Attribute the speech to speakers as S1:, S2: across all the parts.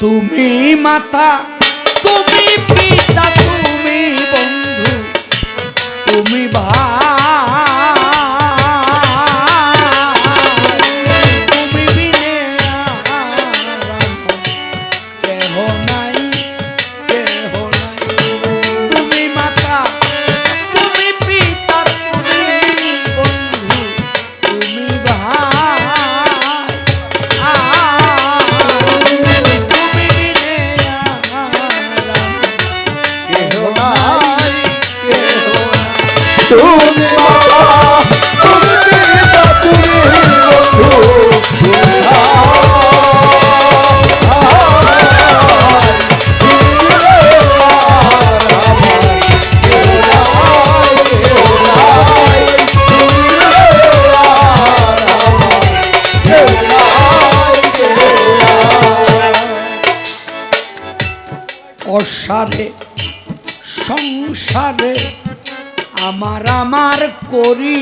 S1: তুমি মাতা তুমি পিতা তুমি বন্ধু তুমি ভাই। সংসারে সংসারে আমার আমার করি।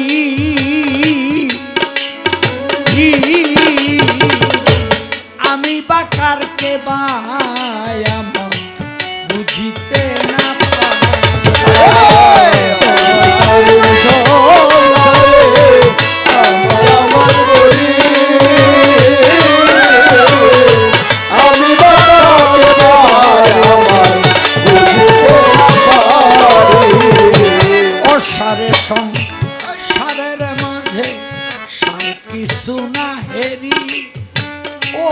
S1: আমি বা কারকে বা আমার বুঝিতে
S2: সারে
S1: সং, সারের মাঝে সব কিছু না হেরি। ও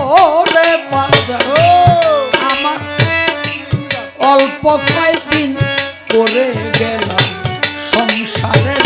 S1: রে বাজার আমার অল্প কয়েকদিন করে গেলাম সংসারের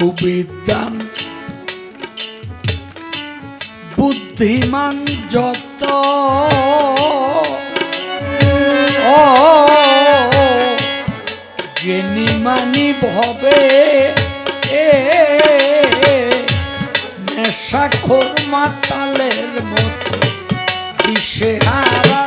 S1: সুবিদ্যান বুদ্ধিমান যত ও জ্ঞানী মানি ভবে এ নেশাখোর মাতালের মতো দিশেহারা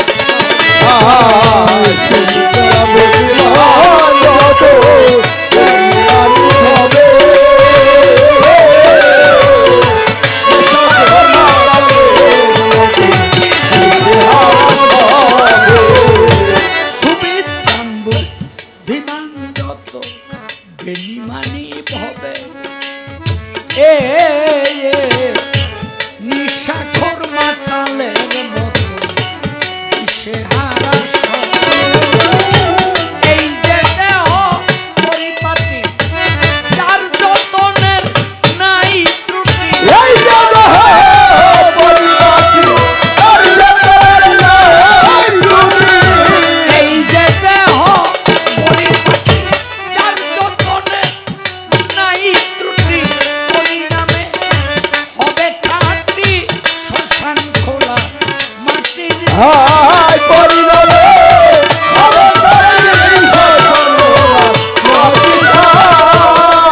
S1: হায় পরিণামে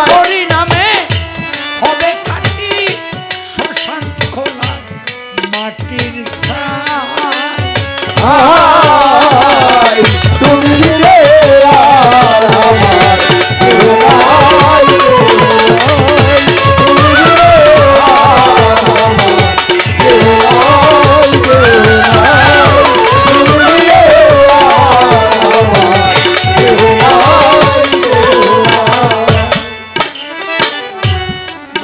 S1: পরিণামে হবে কাটি শ্মশান খোলা মাটির হায়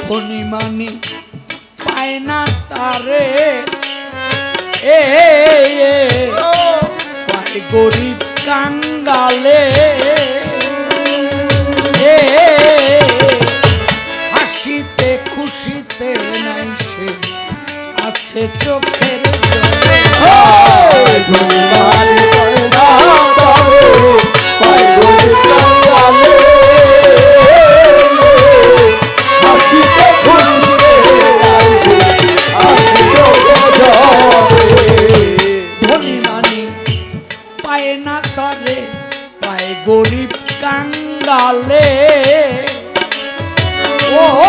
S1: ধনী মানি পায় না তারে। এ পায় গরিব কাঙ্গালে। হাসিতে খুশিতে নাই সে, আছে চোখে ও